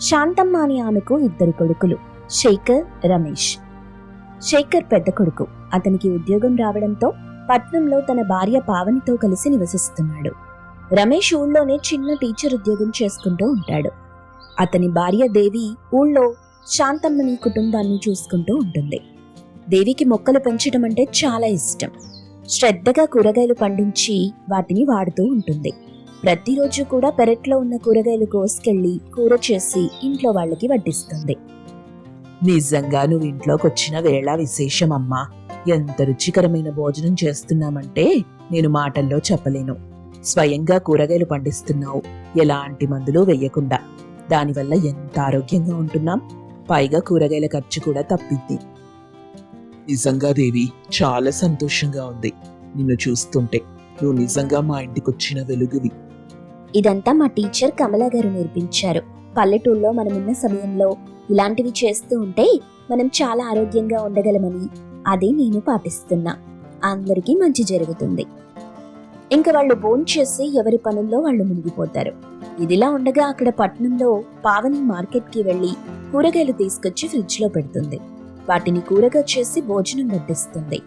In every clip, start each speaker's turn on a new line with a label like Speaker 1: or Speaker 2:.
Speaker 1: శాంతమ్మ అని ఆమెకు ఇద్దరు కొడుకులు శేఖర్ రమేష్. శేఖర్ పెద్ద కొడుకు. అతనికి ఉద్యోగం రావడంతో పట్నంలో తన భార్య పావనితో కలిసి నివసిస్తున్నాడు. రమేష్ ఊళ్ళోనే చిన్న టీచర్ ఉద్యోగం చేసుకుంటూ ఉంటాడు. అతని భార్య దేవి ఊళ్ళో శాంతమ్మని కుటుంబాన్ని చూసుకుంటూ ఉంటుంది. దేవికి మొక్కలు పెంచడం అంటే చాలా ఇష్టం. శ్రద్ధగా కూరగాయలు పండించి వాటిని వాడుతూ ఉంటుంది. ప్రతిరోజు కూడా పెరట్లో ఉన్న కూరగాయలు కోసుకెళ్ళి కూర చేసి ఇంట్లో వాళ్ళకి వడ్డిస్తుంది.
Speaker 2: నిజంగా నువ్వు ఇంట్లోకి వచ్చిన వేళ విశేషమమ్మా. ఎంత రుచికరమైన భోజనం చేస్తున్నామంటే నేను మాటల్లో చెప్పలేను. స్వయంగా కూరగాయలు పండిస్తున్నావు. ఎలాంటి మందులు వెయ్యకుండా. దానివల్ల ఎంత ఆరోగ్యంగా ఉంటున్నాం? పైగా కూరగాయల ఖర్చు కూడా తప్పింది. నిజంగా దేవి చాలా సంతోషంగా ఉంది. నిన్ను చూస్తుంటే. నువ్వు నిజంగా మా ఇంటికి వచ్చిన వెలుగువి.
Speaker 1: ఇదంతా మా టీచర్ కమలా గారు నేర్పించారు. పల్లెటూళ్ళలో మనమున్న సమయంలో ఇలాంటివి చేస్తూ ఉంటే మనం చాలా ఆరోగ్యంగా ఉండగలమని అదే నేను పాటిస్తున్నా. అందరికీ మంచి జరుగుతుంది. ఇంకా వాళ్ళు భోంచేసి ఎవరి పనుల్లో వాళ్ళు మునిగిపోతారు. ఇదిలా ఉండగా అక్కడ పట్నంలో పావని మార్కెట్కి వెళ్ళి కూరగాయలు తీసుకొచ్చి ఫ్రిడ్జ్లో పెడుతుంది. వాటిని కూరగా చేసి భోజనం వడ్డిస్తుంది.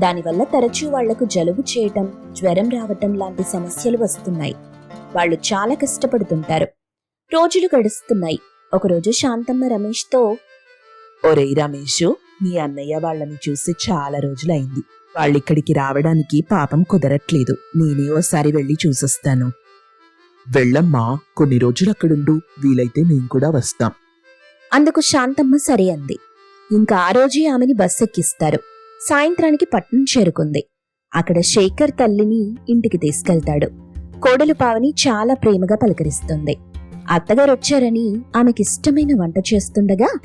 Speaker 1: దానివల్ల తరచూ వాళ్ళకు జలుబు చేయటం జ్వరం రావటం లాంటి సమస్యలు వస్తున్నాయి. వాళ్ళు చాలా కష్టపడుతుంటారు. రోజులు గడుస్తున్నాయి. ఒకరోజు శాంతమ్మ రమేష్తో
Speaker 2: ఒరేయ్ రమేష్ మీ అన్నయ్య వాళ్ళని చూసి చాలా రోజులైంది. వాళ్ళిక్కడికి రావడానికి పాపం కుదరట్లేదు. నేనే ఓసారి వెళ్ళి చూసొస్తాను. వెళ్ళమ్మా కొన్ని రోజులు అక్కడుండు వీలైతే మేం కూడా వస్తాం.
Speaker 1: అందుకు శాంతమ్మ సరే అంది. ఇంకా ఆ రోజే ఆమెని బస్ ఎక్కిస్తారు సాయంత్రానికి పట్నం చేరుకుంది. అక్కడ శేఖర్ తల్లిని ఇంటికి తీసుకెళ్తాడు. కోడలు పావని చాలా ప్రేమగా పలకరిస్తుంది. అత్తగారు వచ్చారని ఆమెకిష్టమైన వంట చేస్తుండగా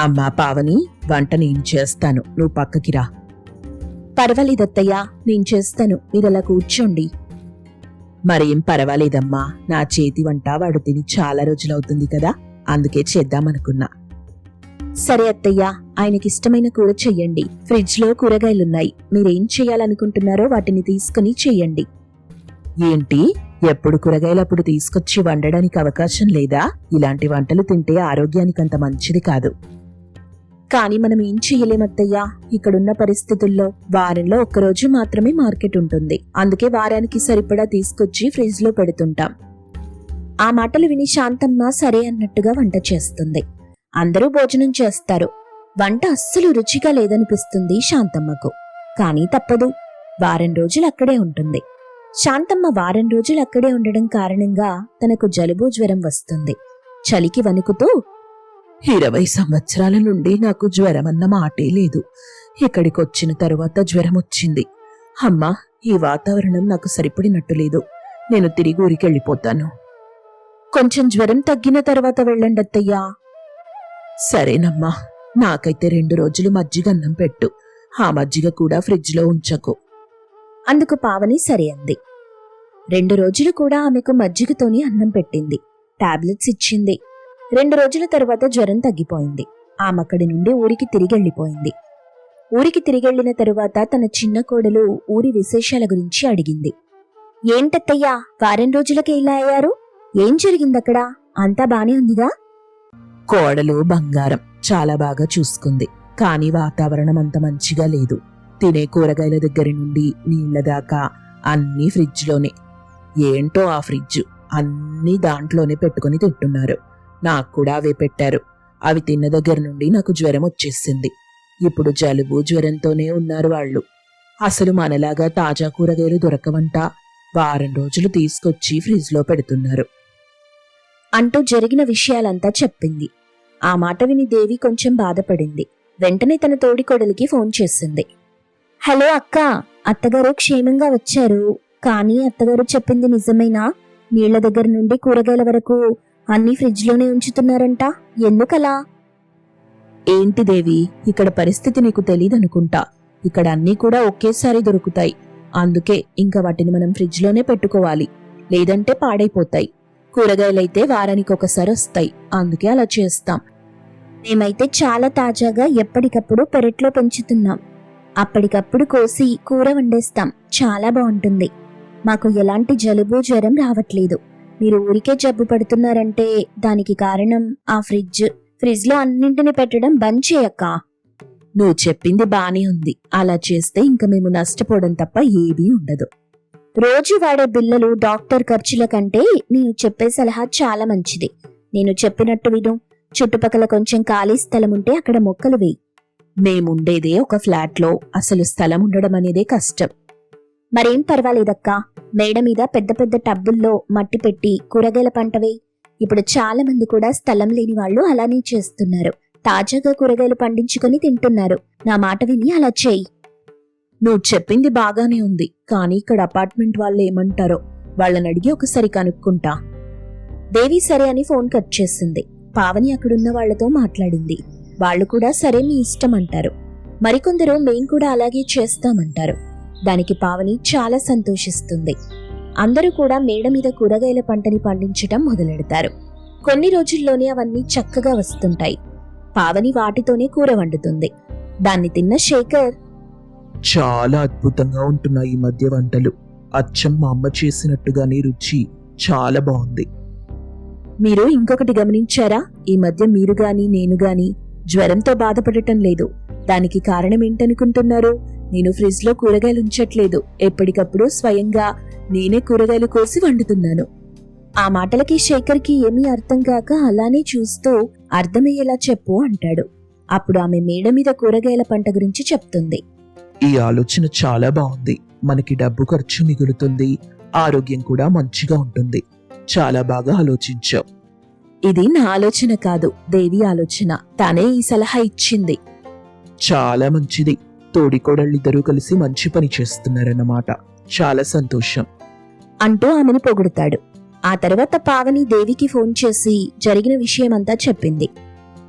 Speaker 2: అమ్మా పావని వంట నేను చేస్తాను. నువ్వు పక్కకిరా
Speaker 1: పర్వాలేదత్తయ్యా నేను చేస్తాను. మీరలా కూర్చోండి.
Speaker 2: మరేం పర్వాలేదమ్మా. నా చేతి వంట వాడు తిని చాలా రోజులవుతుంది కదా. అందుకే చేద్దామనుకున్నా.
Speaker 1: సరే అత్తయ్యా ఆయనకిష్టమైన కూర చెయ్యండి. ఫ్రిడ్జ్లో కూరగాయలున్నాయి. మీరేం చేయాలనుకుంటున్నారో వాటిని తీసుకుని చెయ్యండి.
Speaker 2: ఏంటి? ఎప్పుడు కూరగాయలప్పుడు తీసుకొచ్చి వండడానికి అవకాశం లేదా? ఇలాంటి వంటలు తింటే ఆరోగ్యానికి అంత మంచిది కాదు.
Speaker 1: కానీ మనం ఏం చేయలేమత్తయ్యా ఇక్కడున్న పరిస్థితుల్లో వారంలో ఒక్కరోజు మాత్రమే మార్కెట్ ఉంటుంది. అందుకే వారానికి సరిపడా తీసుకొచ్చి ఫ్రిడ్జ్లో పెడుతుంటాం. ఆ మాటలు విని శాంతమ్మ సరే అన్నట్టుగా వంట చేస్తుంది. అందరూ భోజనం చేస్తారు. వంట అస్సలు రుచిగా లేదనిపిస్తుంది శాంతమ్మకు. కానీ తప్పదు. వారం రోజులు అక్కడే ఉంటుంది. శాంతమ్మ వారం రోజులు అక్కడే ఉండడం కారణంగా తనకు జలుబు జ్వరం వస్తుంది. చలికి వణుకుతూ
Speaker 2: ఇరవై సంవత్సరాల నుండి నాకు జ్వరం అన్న మాటే లేదు. ఇక్కడికి వచ్చిన తరువాత జ్వరం వచ్చింది అమ్మా ఈ వాతావరణం నాకు సరిపడినట్టు లేదు. నేను తిరిగి ఊరికి వెళ్ళిపోతాను
Speaker 1: కొంచెం జ్వరం తగ్గిన తర్వాత వెళ్ళండి అత్తయ్యా
Speaker 2: సరేనమ్మా నాకైతే రెండు రోజులు మజ్జిగ అన్నం పెట్టు. ఆ మజ్జిగ కూడా ఫ్రిడ్జ్లో ఉంచకు.
Speaker 1: అందుకు పావని సరే అంది. రెండు రోజులు కూడా ఆమెకు మజ్జిగతోని అన్నం పెట్టింది. టాబ్లెట్స్ ఇచ్చింది. రెండు రోజుల తర్వాత జ్వరం తగ్గిపోయింది. ఆమెక్కడి నుండి ఊరికి తిరిగెళ్ళిపోయింది. ఊరికి తిరిగెళ్ళిన తరువాత తన చిన్న కోడలు ఊరి విశేషాల గురించి అడిగింది. ఏంటత్తయ్యా వారం రోజులకే ఇలా అయ్యారు? ఏం జరిగిందక్కడ? అంతా బానే ఉందిగా?
Speaker 2: కోడలు బంగారం చాలా బాగా చూసుకుంది. కానీ వాతావరణం అంత మంచిగా లేదు. తినే కూరగాయల దగ్గర నుండి నీళ్ళ దాకా అన్నీ ఫ్రిడ్జ్లోనే. ఏంటో ఆ ఫ్రిడ్జ్? అన్నీ దాంట్లోనే పెట్టుకుని తింటున్నారు. నాకు కూడా అవే పెట్టారు. అవి తిన్న దగ్గర నుండి నాకు జ్వరం వచ్చేసింది. ఇప్పుడు జలుబు జ్వరంతోనే ఉన్నారు వాళ్ళు. అసలు మనలాగా తాజా కూరగాయలు దొరకవంట. వారం రోజులు తీసుకొచ్చి ఫ్రిడ్జ్లో పెడుతున్నారు.
Speaker 1: అంటూ జరిగిన విషయాలంతా చెప్పింది. ఆ మాట విని దేవి కొంచెం బాధపడింది. వెంటనే తన తోడికోడలికి ఫోన్ చేసింది. హలో అక్క అత్తగారు క్షేమంగా వచ్చారు. కానీ అత్తగారు చెప్పింది నిజమేనా? నీళ్ళ దగ్గర నుండి కూరగాయల వరకు అన్ని ఫ్రిడ్జ్లోనే ఉంచుతున్నారంట. ఎందుకలా?
Speaker 2: ఏంటి దేవి ఇక్కడ పరిస్థితి నీకు తెలియదనుకుంటా ఇక్కడ అన్నీ కూడా ఒకేసారి దొరుకుతాయి. అందుకే ఇంకా వాటిని మనం ఫ్రిడ్జ్లోనే పెట్టుకోవాలి. లేదంటే పాడైపోతాయి. కూరగాయలైతే వారానికి ఒకసారి వస్తాయి. అందుకే అలా చేస్తాం.
Speaker 1: మేమైతే చాలా తాజాగా ఎప్పటికప్పుడు పెరట్లో పెంచుతున్నాం. అప్పటికప్పుడు కోసి కూర వండేస్తాం. చాలా బాగుంటుంది. మాకు ఎలాంటి జలుబు జ్వరం రావట్లేదు. మీరు ఊరికే జబ్బు పడుతున్నారంటే దానికి కారణం ఆ ఫ్రిడ్జ్. ఫ్రిడ్జ్లో అన్నింటిని పెట్టడం బంద్ చేయక్క.
Speaker 2: నువ్వు చెప్పింది బానే ఉంది. అలా చేస్తే ఇంక మేము నష్టపోవడం తప్ప ఏదీ ఉండదు.
Speaker 1: రోజు వాడే బిల్లలు డాక్టర్ ఖర్చుల కంటే నేను చెప్పే సలహా చాలా మంచిది. నేను చెప్పినట్టు విను. చుట్టుపక్కల కొంచెం ఖాళీ స్థలం ఉంటే అక్కడ మొక్కలు వేయి.
Speaker 2: మేముండేదే ఒక ఫ్లాట్లో. అసలు స్థలం ఉండడం అనేదే కష్టం.
Speaker 1: మరేం పర్వాలేదక్కా? మేడ మీద పెద్ద పెద్ద టబ్బుల్లో మట్టి పెట్టి కూరగాయల పంటవే. ఇప్పుడు చాలా మంది కూడా స్థలం లేని వాళ్ళు అలానే చేస్తున్నారు. తాజాగా కూరగాయలు పండించుకొని తింటున్నారు. నా మాట విని అలా చేయి.
Speaker 2: నువ్వు చెప్పింది బాగానే ఉంది. కానీ ఇక్కడ అపార్ట్మెంట్ వాళ్ళు ఏమంటారో వాళ్ళని అడిగి ఒకసారి కనుక్కుంటా.
Speaker 1: దేవి సరే అని ఫోన్ కట్ చేసింది. పావని అక్కడున్న వాళ్ళతో మాట్లాడింది. వాళ్ళు కూడా సరే మీ ఇష్టం అంటారు. మరికొందరు మేం కూడా అలాగే చేస్తామంటారు. దానికి పావని చాలా సంతోషిస్తుంది. అందరూ కూడా మేడ మీద కూరగాయల పంటని పండించటం మొదలెడతారు. కొన్ని రోజుల్లోనే అవన్నీ చక్కగా వస్తుంటాయి. పావని వాటితోనే కూర వండుతుంది. దాన్ని తిన్న శేఖర్
Speaker 2: చాలా అద్భుతంగా ఉంటున్నాయి ఈ మధ్య వంటలు. అచ్చం మా అమ్మ చేసినట్టుగానే రుచి చాలా బాగుంది. మీరు ఇంకొకటి గమనించారా? ఈ మధ్య మీరు గాని నేను గాని జ్వరంతో బాధపడటం లేదు. దానికి కారణం ఏంటనుకుంటున్నారు నేను ఫ్రిడ్జ్లో కూరగాయలు ఉంచట్లేదు. ఎప్పటికప్పుడు స్వయంగా నేనే కూరగాయలు కోసి వండుతున్నాను.
Speaker 1: ఆ మాటలకి శేఖర్కి ఏమీ అర్థం కాక అలానే చూస్తూ అర్థమయ్యేలా చెప్పు అంటాడు. అప్పుడు ఆమె మేడ మీద కూరగాయల పంట గురించి చెప్తుంది.
Speaker 2: ఈ ఆలోచన చాలా బాగుంది. మనకి డబ్బు ఖర్చు మిగులుతుంది. ఆరోగ్యం కూడా మంచిగా ఉంటుంది. చాలా బాగా ఆలోచించావు. ఇది నా ఆలోచన కాదు దేవి ఆలోచన. తనే ఈ సలహా ఇచ్చింది. చాలా మంచిది. తోడికోడళ్ళిద్దరూ కలిసి మంచి పని చేస్తున్నారన్నమాట. చాలా సంతోషం.
Speaker 1: అంటూ ఆమెను పొగుడుతాడు. ఆ తర్వాత పావని దేవికి ఫోన్ చేసి జరిగిన విషయమంతా చెప్పింది.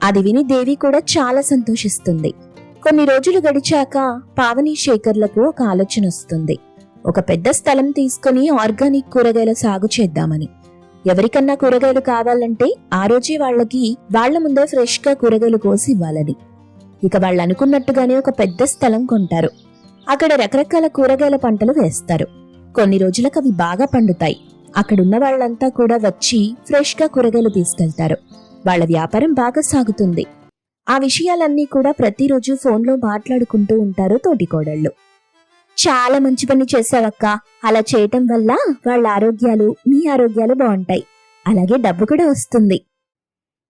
Speaker 1: అది విని దేవి కూడా చాలా సంతోషిస్తుంది. కొన్ని రోజులు గడిచాక పావని శేఖర్లకు ఒక ఆలోచన వస్తుంది. ఒక పెద్ద స్థలం తీసుకుని ఆర్గానిక్ కూరగాయల సాగు చేద్దామని. ఎవరికన్నా కూరగాయలు కావాలంటే ఆ రోజే వాళ్ళకి వాళ్ళ ముందే ఫ్రెష్గా కూరగాయలు కోసి ఇవ్వాలని. ఇక వాళ్ళు అనుకున్నట్టుగానే ఒక పెద్ద స్థలం కొంటారు. అక్కడ రకరకాల కూరగాయల పంటలు వేస్తారు. కొన్ని రోజులకు అవి బాగా పండుతాయి. అక్కడున్న వాళ్ళంతా కూడా వచ్చి ఫ్రెష్గా కూరగాయలు తీసుకెళ్తారు. వాళ్ళ వ్యాపారం బాగా సాగుతుంది. ఆ విషయాలన్నీ కూడా ప్రతిరోజు ఫోన్లో మాట్లాడుకుంటూ ఉంటారు తోటికోడళ్ళు. చాలా మంచి పని చేసావక్క అలా చేయటం వల్ల వాళ్ళ ఆరోగ్యాలు మీ ఆరోగ్యాలు బాగుంటాయి. అలాగే డబ్బు కూడా వస్తుంది.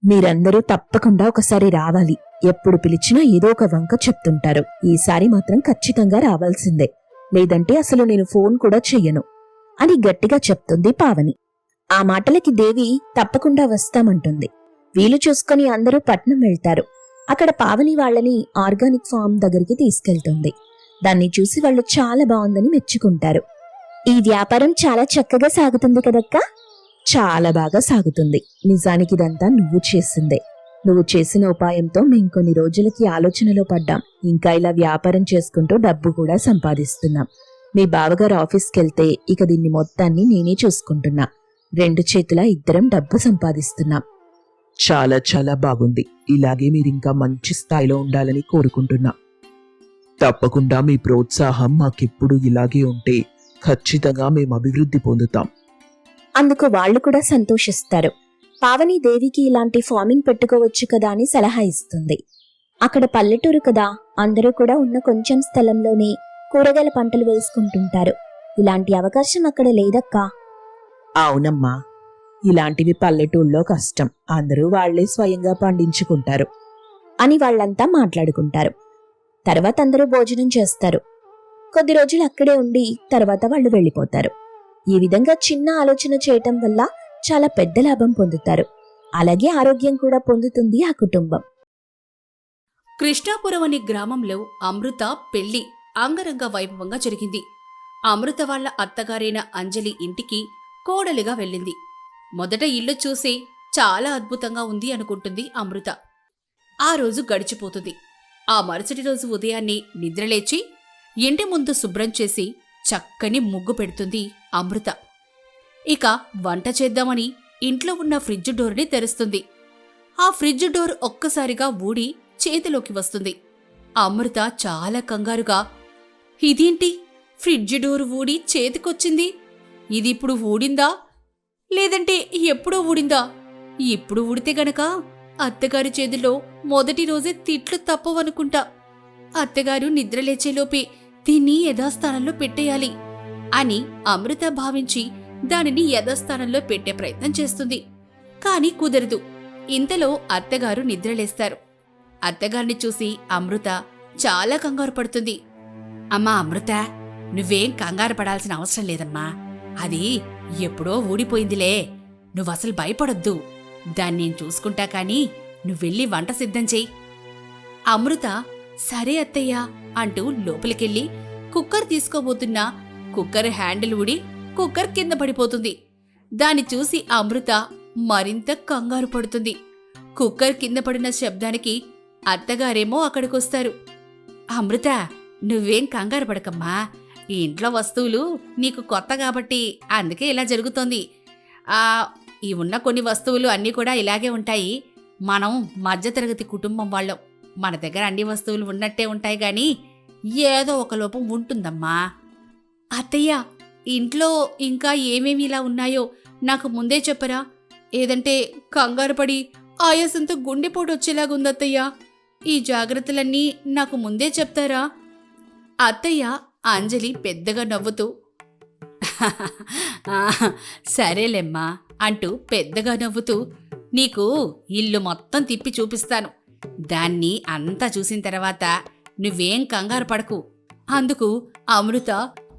Speaker 2: మీరందరూ తప్పకుండా ఒకసారి రావాలి. ఎప్పుడు పిలిచినా ఏదో ఒక వంక చెప్తుంటారు. ఈసారి మాత్రం ఖచ్చితంగా రావాల్సిందే. లేదంటే అసలు నేను ఫోన్ కూడా చెయ్యను.
Speaker 1: అని గట్టిగా చెప్తుంది పావని. ఆ మాటలకి దేవి తప్పకుండా వస్తామంటుంది. వీలు చూసుకొని అందరూ పట్నం వెళ్తారు. అక్కడ పావని వాళ్ళని ఆర్గానిక్ ఫామ్ దగ్గరికి తీసుకెళ్తుంది. దాన్ని చూసి వాళ్ళు చాలా బాగుందని మెచ్చుకుంటారు. ఈ వ్యాపారం చాలా చక్కగా సాగుతుంది కదక్కా?
Speaker 2: చాలా బాగా సాగుతుంది. నిజానికి ఇదంతా నువ్వు చేసిందే. నువ్వు చేసిన ఉపాయంతో మేం కొన్ని రోజులకి ఆలోచనలో పడ్డాం. ఇంకా ఇలా వ్యాపారం చేసుకుంటూ డబ్బు కూడా సంపాదిస్తున్నాం. మీ బావగారు ఆఫీస్కి వెళ్తే ఇక దీన్ని మొత్తాన్ని నేనే చూసుకుంటున్నా. రెండు చేతుల ఇద్దరం డబ్బు సంపాదిస్తున్నాం. చాలా చాలా బాగుంది. ఇలాగే మీరు ఇంకా మంచి స్థాయిలో ఉండాలని కోరుకుంటున్నా. తప్పకుండా మీ ప్రోత్సాహం మాకెప్పుడు ఇలాగే ఉంటే ఖచ్చితంగా మేము అభివృద్ధి పొందుతాం.
Speaker 1: అందుకు వాళ్ళు కూడా సంతోషిస్తారు. పావని దేవికి ఇలాంటి ఫార్మింగ్ పెట్టుకోవచ్చు కదా అని సలహా ఇస్తుంది. అక్కడ పల్లెటూరు కదా అందరూ కూడా ఉన్న కొంచెం స్థలంలోనే కూరగాయల పంటలు వేసుకుంటుంటారు. ఇలాంటి అవకాశం అక్కడ లేదక్కా.
Speaker 2: అవునమ్మా. ఇలాంటివి పల్లెటూళ్ళలో కష్టం. అందరూ వాళ్ళే స్వయంగా పండించుకుంటారు.
Speaker 1: అని వాళ్ళంతా మాట్లాడుకుంటారు. తర్వాత అందరూ భోజనం చేస్తారు. కొద్ది రోజులు అక్కడే ఉండి తర్వాత వాళ్ళు వెళ్ళిపోతారు. ఈ విధంగా చిన్న ఆలోచన చేయటం వల్ల చాలా పెద్ద లాభం పొందుతారు. అలాగే ఆరోగ్యం కూడా పొందుతుంది ఆ కుటుంబం.
Speaker 3: కృష్ణాపురం అనే గ్రామంలో అమృత పెళ్ళి అంగరంగ వైభవంగా జరిగింది. అమృత వాళ్ళ అత్తగారైన అంజలి ఇంటికి కోడలిగా వెళ్ళింది. మొదట ఇల్లు చూసి చాలా అద్భుతంగా ఉంది అనుకుంటుంది అమృత. ఆ రోజు గడిచిపోతుంది. ఆ మరుసటి రోజు ఉదయాన్నే నిద్రలేచి ఇంటి ముందు శుభ్రం చేసి చక్కని ముగ్గు పెడుతుంది అమృత. ఇక వంట చేద్దామని ఇంట్లో ఉన్న ఫ్రిడ్జ్ డోర్ని తెరుస్తుంది. ఆ ఫ్రిడ్జ్ డోర్ ఒక్కసారిగా ఊడి చేతిలోకి వస్తుంది. అమృత చాలా కంగారుగా ఇదేంటి? ఫ్రిడ్జ్ డోర్ ఊడి చేతికొచ్చింది? ఇది ఇప్పుడు ఊడిందా? లేదంటే ఎప్పుడో ఊడిందా? ఇప్పుడు ఊడితే గనక అత్తగారి చేతిలో మొదటి రోజే తిట్లు తప్పవనుకుంటా. అత్తగారు నిద్రలేచేలోపే దీన్ని యథాస్థానంలో పెట్టేయాలి అని అమృత భావించి దానిని యథాస్థానంలో పెట్టే ప్రయత్నం చేస్తుంది. కాని కుదరదు. ఇంతలో అత్తగారు నిద్రలేస్తారు అత్తగారిని చూసి అమృత చాలా కంగారు పడుతుంది. అమ్మా అమృత నువ్వేం కంగారు పడాల్సిన అవసరం లేదమ్మా. అది ఎప్పుడో ఊడిపోయిందిలే. నువ్వసలు భయపడొద్దు. దాన్ని నేను చూసుకుంటా కానీ నువ్వెళ్ళి వంట సిద్ధం చెయ్యి. అమృత సరే అత్తయ్య అంటూ లోపలికెళ్ళి కుక్కర్ తీసుకోబోతున్నా కుక్కర్ హ్యాండిల్ ఊడి కుక్కర్ కింద పడిపోతుంది. దాన్ని చూసి అమృత మరింత కంగారు పడుతుంది. కుక్కర్ కింద పడిన శబ్దానికి అత్తగారేమో అక్కడికొస్తారు. అమృత నువ్వేం కంగారు పడకమ్మా. ఈ ఇంట్లో వస్తువులు నీకు కొత్త కాబట్టి అందుకే ఇలా జరుగుతోంది. ఆ ఈ ఉన్న కొన్ని వస్తువులు అన్నీ కూడా ఇలాగే ఉంటాయి. మనం మధ్యతరగతి కుటుంబం వాళ్ళం. మన దగ్గర అన్ని వస్తువులు ఉన్నట్టే ఉంటాయి గాని ఏదో ఒక లోపం ఉంటుందమ్మా. అత్తయ్య ఇంట్లో ఇంకా ఏమేమి ఇలా ఉన్నాయో నాకు ముందే చెప్పరా? ఏదంటే కంగారు పడి ఆయాసంతో గుండెపోటు వచ్చేలాగుందత్తయ్య. ఈ జాగ్రత్తలన్నీ నాకు ముందే చెప్తారా? అత్తయ్య అంజలి పెద్దగా నవ్వుతూ సరేలేమ్మా. అంటూ పెద్దగా నవ్వుతూ నీకు ఇల్లు మొత్తం తిప్పి చూపిస్తాను. దాన్ని అంతా చూసిన తర్వాత నువ్వేం కంగారు పడకు. అందుకు అమృత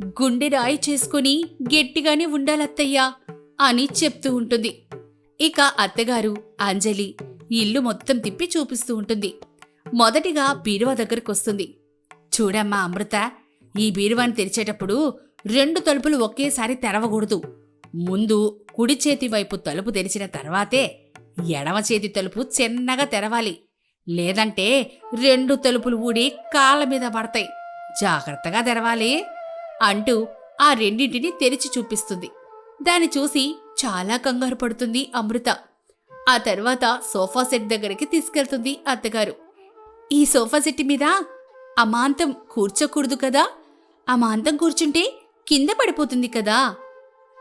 Speaker 3: గుండె రాయి చేసుకుని గట్టిగానే ఉండాలత్తయ్యా అని చెప్తూ ఉంటుంది. ఇక అత్తగారు అంజలి ఇల్లు మొత్తం తిప్పి చూపిస్తూ ఉంటుంది. మొదటిగా బీరువా దగ్గరకొస్తుంది. చూడమ్మా అమృత ఈ బీరువాని తెరిచేటప్పుడు రెండు తలుపులు ఒకేసారి తెరవకూడదు. ముందు కుడి చేతి వైపు తలుపు తెరిచిన తర్వాతే ఎడమ చేతి తలుపు చిన్నగా తెరవాలి. లేదంటే రెండు తలుపులు ఊడి కాళ్ళ మీద పడతాయి. జాగ్రత్తగా తెరవాలి అంటూ ఆ రెండింటిని తెరిచి చూపిస్తుంది. దాన్ని చూసి చాలా కంగారు పడుతుంది అమృత. ఆ తర్వాత సోఫా సెట్ దగ్గరికి తీసుకెళ్తుంది అత్తగారు. ఈ సోఫా సెట్ మీద అమాంతం కూర్చోకూడదు కదా? అమాంతం కూర్చుంటే కింద పడిపోతుంది కదా?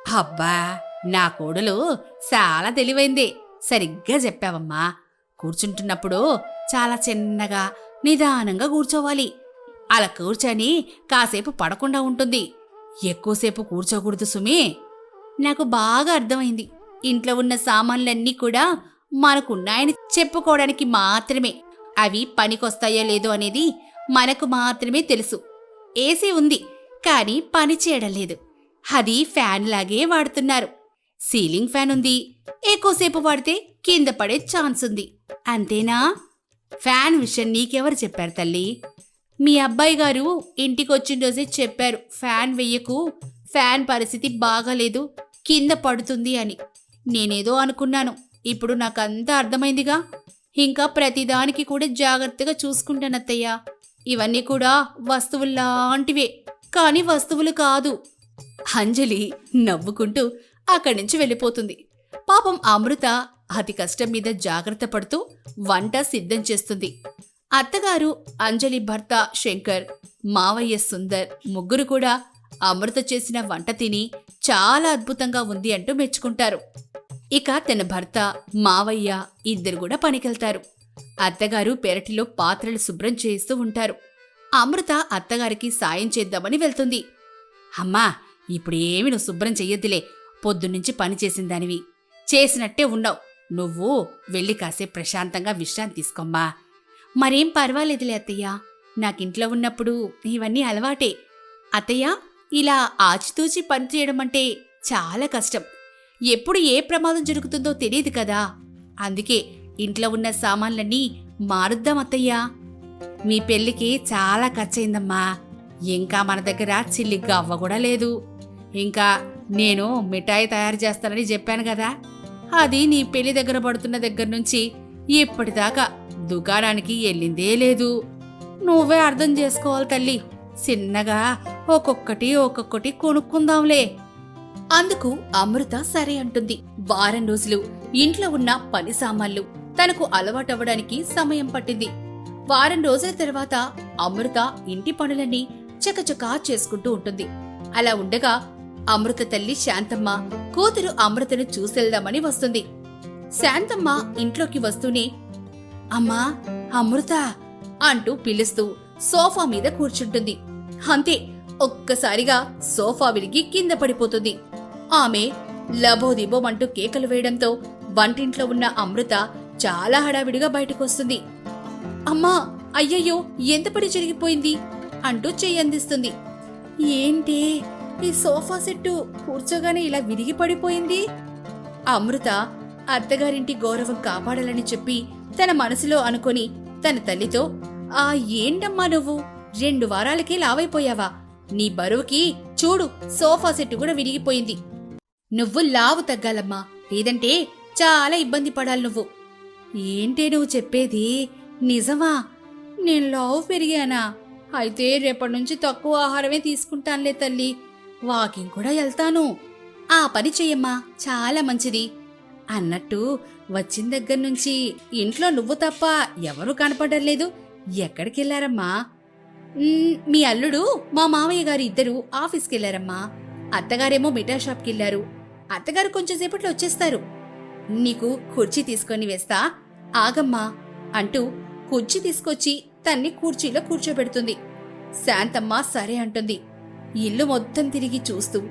Speaker 3: అబ్బా నా కోడలు చాలా తెలివైందే. సరిగ్గా చెప్పావమ్మా. కూర్చుంటున్నప్పుడు చాలా చిన్నగా నిదానంగా కూర్చోవాలి. అలా కూర్చొని కాసేపు పడకుండా ఉంటుంది. ఎక్కువసేపు కూర్చోకూడదు సుమి. నాకు బాగా అర్థమైంది. ఇంట్లో ఉన్న సామాన్లన్నీ కూడా మనకున్నాయని చెప్పుకోవడానికి మాత్రమే. అవి పనికొస్తాయో లేదో అనేది మనకు మాత్రమే తెలుసు. ఏసీ ఉంది కానీ పని చేయడం లేదు. అది ఫ్యాన్ లాగే వాడుతున్నారు. సీలింగ్ ఫ్యాన్ ఉంది. ఎక్కువసేపు వాడితే కింద పడే ఛాన్స్ ఉంది. అంతేనా? ఫ్యాన్ విషయం నీకెవరు చెప్పారు తల్లి? మీ అబ్బాయి గారు ఇంటికి వచ్చిన రోజే చెప్పారు ఫ్యాన్ వెయ్యకు ఫ్యాన్ పరిస్థితి బాగాలేదు కింద పడుతుంది అని. నేనేదో అనుకున్నాను. ఇప్పుడు నాకంతా అర్థమైందిగా. ఇంకా ప్రతిదానికి కూడా జాగ్రత్తగా చూసుకుంటానత్తయ్యా. ఇవన్నీ కూడా వస్తువుల్లాంటివే. కానీ వస్తువులు కాదు. అంజలి నవ్వుకుంటూ అక్కడి నుంచి వెళ్ళిపోతుంది. పాపం అమృత అతి కష్టం మీద జాగ్రత్త పడుతూ వంట సిద్ధం చేస్తుంది. అత్తగారు అంజలి భర్త శంకర్ మావయ్య సుందర్ ముగ్గురు కూడా అమృత చేసిన వంట తిని చాలా అద్భుతంగా ఉంది అంటూ మెచ్చుకుంటారు. ఇక తన భర్త మావయ్య ఇద్దరు కూడా పనికెళ్తారు. అత్తగారు పెరటిలో పాత్రలు శుభ్రం చేస్తూ ఉంటారు. అమృత అత్తగారికి సాయం చేద్దామని వెళ్తుంది. అమ్మా ఇప్పుడేమి నువ్వు శుభ్రం చెయ్యొద్దులే. పొద్దున్నుంచి పని చేసిందానివి చేసినట్టే ఉన్నావు. నువ్వు వెళ్ళి కాసేపు ప్రశాంతంగా విశ్రాంతి తీసుకోమ్మా. మరేం పర్వాలేదులే అత్తయ్య. నాకింట్లో ఉన్నప్పుడు ఇవన్నీ అలవాటే. అత్తయ్య ఇలా ఆచితూచి పని చేయడం అంటే చాలా కష్టం. ఎప్పుడు ఏ ప్రమాదం జరుగుతుందో తెలియదు కదా. అందుకే ఇంట్లో ఉన్న సామాన్లన్నీ మారుద్దాం అత్తయ్యా. మీ పెళ్ళికి చాలా ఖర్చయిందమ్మా. ఇంకా మన దగ్గర చిల్లి గవ్వ కూడా లేదు. ఇంకా నేను మిఠాయి తయారు చేస్తానని చెప్పాను కదా. అది నీ పెళ్ళి దగ్గర పడుతున్న దగ్గర నుంచి ఇప్పటిదాకా దుకాణానికి వెళ్ళిందే లేదు. నువ్వే అర్థం చేసుకోవాలి తల్లి. చిన్నగా ఒక్కొక్కటి ఒక్కొక్కటి కొనుక్కుందాంలే. అందుకు అమృత సరే అంటుంది. వారం రోజులు ఇంట్లో ఉన్న పని సామాన్లు తనకు అలవాటవ్వడానికి సమయం పట్టింది. వారం రోజుల తర్వాత అమృత ఇంటి పనులన్నీ చకచకా చేసుకుంటూ ఉంటుంది. అలా ఉండగా అమృత తల్లి శాంతమ్మ కూతురు అమృతను చూసెళ్దామని వస్తుంది. శాంతమ్మ ఇంట్లోకి వస్తూనే అమ్మా అమృత అంటూ పిలుస్తూ సోఫా మీద కూర్చుంటుంది. అంతే ఒక్కసారిగా సోఫా విరిగి కింద పడిపోతుంది. ఆమె లబోదిబోమంటూ కేకలు వేయడంతో వంటింట్లో ఉన్న అమృత చాలా హడావిడిగా బయటకొస్తుంది. అమ్మా అయ్యయ్యో ఎంత పడి జరిగిపోయింది? అంటూ చెయ్యి అందిస్తుంది ఏంటి ఈ సోఫా సెట్టు కూర్చోగానే ఇలా విరిగి పడిపోయింది. అమృత అత్తగారింటి గౌరవం కాపాడాలని చెప్పి తన మనసులో అనుకొని తన తల్లితో ఆ ఏంటమ్మా నువ్వు? రెండు వారాలకే లావైపోయావా? నీ బరువుకి చూడు సోఫా సెట్టు కూడా విరిగిపోయింది. నువ్వు లావు తగ్గాలమ్మా. లేదంటే చాలా ఇబ్బంది పడాలి నువ్వు. ఏంటే నువ్వు చెప్పేది? నిజమా? నేను లావు పెరిగానా? అయితే రేపటి నుంచి తక్కువ ఆహారమే తీసుకుంటానులే తల్లి. వాకింగ్ కూడా వెళ్తాను. ఆ పని చెయ్యమ్మా చాలా మంచిది. అన్నట్టు వచ్చిన దగ్గర నుంచి ఇంట్లో నువ్వు తప్ప ఎవరూ కనపడలేదు లేదు. ఎక్కడికెళ్ళారమ్మా మీ అల్లుడు మా మామయ్య గారు ఇద్దరు ఆఫీస్కి వెళ్ళారమ్మా అత్తగారేమో మిఠా షాప్కి వెళ్ళారు అత్తగారు కొంచెం సేపట్లో వచ్చేస్తారు. నీకు కుర్చీ తీసుకొని వేస్తా? ఆగమ్మా అంటూ కుర్చీ తీసుకొచ్చి తన్ని కుర్చీలో కూర్చోబెడుతుంది. శాంతమ్మ సరే అంటుంది. ఇల్లు మొత్తం తిరిగి చూస్తూ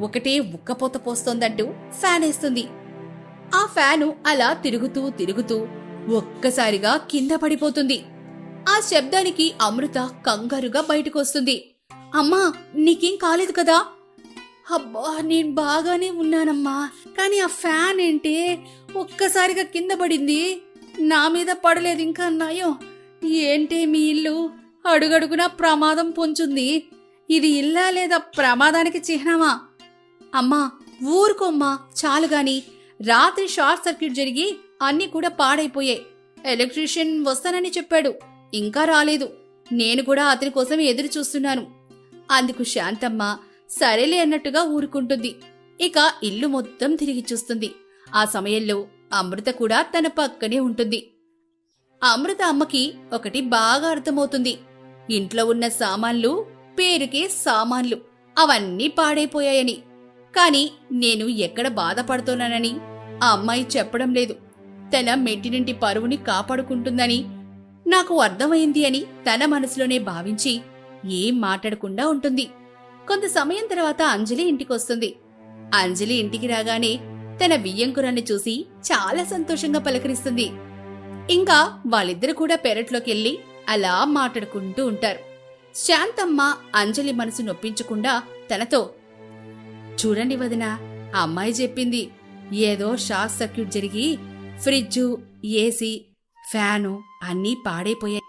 Speaker 3: ఒకటే ఉక్కపోత పోస్తోందంటూ ఫ్యాన్ వేస్తుంది. ఆ ఫ్యాను అలా తిరుగుతూ తిరుగుతూ ఒక్కసారిగా కింద పడిపోతుంది. ఆ శబ్దానికి అమృత కంగారుగా బయటకొస్తుంది. అమ్మా నీకేం కాలేదు కదా? అబ్బా నేను బాగానే ఉన్నానమ్మా. కానీ ఆ ఫ్యాన్ ఏంటి ఒక్కసారిగా కింద పడింది. నా మీద పడలేదు ఇంకా అన్నాయో ఏంటి మీ ఇల్లు? అడుగడుగునా ప్రమాదం పొంచుంది. ఇది ఇల్లా లేదా ప్రమాదానికి చిహ్నమా? అమ్మా ఊరుకోమ్మా చాలు గాని. రాత్రి షార్ట్ సర్క్యూట్ జరిగి అన్నీ కూడా పాడైపోయాయి ఎలక్ట్రీషియన్ వస్తానని చెప్పాడు. ఇంకా రాలేదు. నేను కూడా అతని కోసం ఎదురు చూస్తున్నాను. అందుకు శాంతమ్మ సరేలే అన్నట్టుగా ఊరుకుంటుంది. ఇక ఇల్లు మొత్తం తిరిగి చూస్తుంది. ఆ సమయంలో అమృత కూడా తన పక్కనే ఉంటుంది. అమృత అమ్మకి ఒకటి బాగా అర్థమవుతుంది. ఇంట్లో ఉన్న సామాన్లు పేరుకే సామాన్లు. అవన్నీ పాడైపోయాయని. కాని నేను ఎక్కడ బాధపడుతున్నానని ఆ అమ్మాయి చెప్పడం లేదు. తన మెట్టినింటి పరువుని కాపాడుకుంటుందని నాకు అర్థమైంది అని తన మనసులోనే భావించి ఏం మాట్లాడకుండా ఉంటుంది. కొంత సమయం తర్వాత అంజలి ఇంటికొస్తుంది అంజలి ఇంటికి రాగానే తన వియ్యంకురాన్ని చూసి చాలా సంతోషంగా పలకరిస్తుంది. ఇంకా వాళ్ళిద్దరు కూడా పెరట్లోకెళ్ళి అలా మాట్లాడుకుంటూ ఉంటారు. శాంతమ్మ అంజలి మనసు నొప్పించకుండా తనతో చూడండి వదిన ఆ అమ్మాయి చెప్పింది. ఏదో షార్ట్ సర్క్యూట్ జరిగి ఫ్రిడ్జు ఏసీ ఫ్యాను అన్నీ పాడైపోయాయి.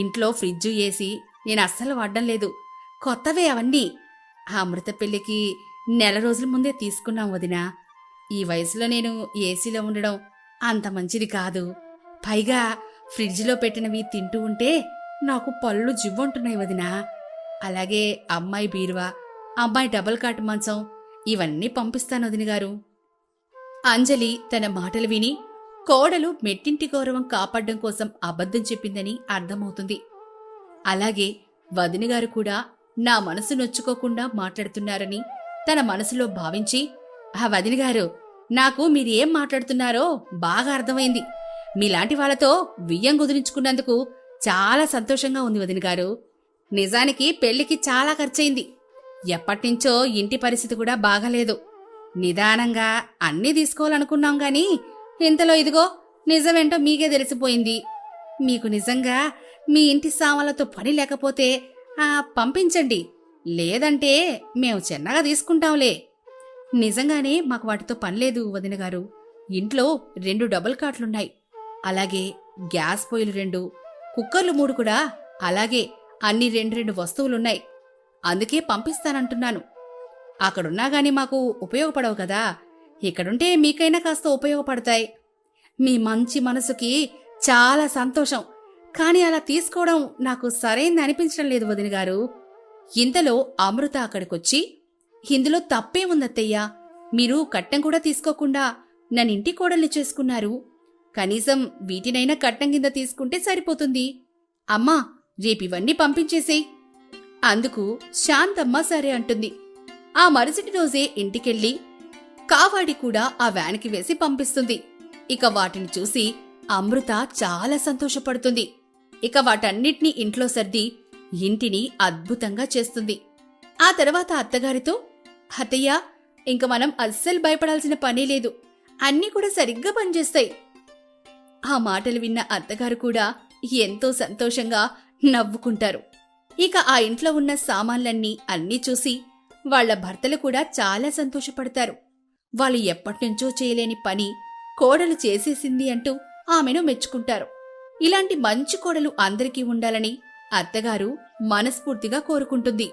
Speaker 3: ఇంట్లో ఫ్రిడ్జు ఏసీ నేను అస్సలు వాడడం లేదు. కొత్తవే అవన్నీ. ఆ అమృత పెళ్ళికి నెల రోజుల ముందే తీసుకున్నాం వదినా. ఈ వయసులో నేను ఏసీలో ఉండడం అంత మంచిది కాదు. పైగా ఫ్రిడ్జ్లో పెట్టినవి తింటూ ఉంటే నాకు పళ్ళు జివ్వంటున్నాయి వదినా. అలాగే అమ్మాయి బీరువా అమ్మాయి డబల్ కాట్ మంచం ఇవన్నీ పంపిస్తాను వదిన గారు. అంజలి తన మాటలు విని కోడలు మెట్టింటి గౌరవం కాపాడడం కోసం అబద్ధం చెప్పిందని అర్థమవుతుంది. అలాగే వదిన గారు కూడా నా మనసు నొచ్చుకోకుండా మాట్లాడుతున్నారని తన మనసులో భావించి ఆ వదిన గారు నాకు మీరేం మాట్లాడుతున్నారో బాగా అర్థమైంది. మీలాంటి వాళ్ళతో వియ్యం కుదిరించుకున్నందుకు చాలా సంతోషంగా ఉంది వదిన గారు. నిజానికి పెళ్ళికి చాలా ఖర్చయింది. ఎప్పటినుంచో ఇంటి పరిస్థితి కూడా బాగాలేదు. నిదానంగా అన్నీ తీసుకోవాలనుకున్నాం గాని ఇంతలో ఇదిగో నిజమేంటో మీకే తెలిసిపోయింది. మీకు నిజంగా మీ ఇంటి సామాన్లతో పని లేకపోతే ఆ పంపించండి. లేదంటే మేము చిన్నగా తీసుకుంటాంలే. నిజంగానే మాకు వాటితో పనిలేదు వదిన గారు. ఇంట్లో రెండు డబుల్ కాట్లున్నాయి అలాగే గ్యాస్ పొయ్యిలు రెండు కుక్కర్లు మూడు కూడా. అలాగే అన్ని రెండు రెండు వస్తువులున్నాయి. అందుకే పంపిస్తానంటున్నాను. అక్కడున్నా గాని మాకు ఉపయోగపడవు కదా. ఇక్కడుంటే మీకైనా కాస్త ఉపయోగపడతాయి. మీ మంచి మనసుకి చాలా సంతోషం. కానీ అలా తీసుకోవడం నాకు సరైంది అనిపించడం లేదు వదిన గారు. ఇంతలో అమృత అక్కడికొచ్చి ఇందులో తప్పే ఉందత్తయ్యా మీరు కట్టం కూడా తీసుకోకుండా నన్నింటి కోడల్ని చేసుకున్నారు. కనీసం వీటినైనా కట్నం కింద తీసుకుంటే సరిపోతుంది. అమ్మా రేపివన్నీ పంపించేసేయ్. అందుకు శాంతమ్మ సరే అంటుంది. ఆ మరుసటి రోజే ఇంటికెళ్ళి కావాడి కూడా ఆ వ్యాన్కి వేసి పంపిస్తుంది. ఇక వాటిని చూసి అమృత చాలా సంతోషపడుతుంది. ఇక వాటన్నిటినీ ఇంట్లో సర్ది ఇంటిని అద్భుతంగా చేస్తుంది. ఆ తర్వాత అత్తగారితో అత్తయ్య ఇంక మనం అస్సలు భయపడాల్సిన పనే లేదు. అన్నీ కూడా సరిగ్గా పనిచేస్తాయి. ఆ మాటలు విన్న అత్తగారు కూడా ఎంతో సంతోషంగా నవ్వుకుంటారు. ఇక ఆ ఇంట్లో ఉన్న సామాన్లన్నీ అన్నీ చూసి వాళ్ళ భర్తలు కూడా చాలా సంతోషపడతారు. వాళ్ళు ఎప్పటినుంచో చేయలేని పని కోడలు చేసేసింది అంటూ ఆమెను మెచ్చుకుంటారు. ఇలాంటి మంచి కోడలు అందరికీ ఉండాలని అత్తగారు మనస్ఫూర్తిగా కోరుకుంటుంది.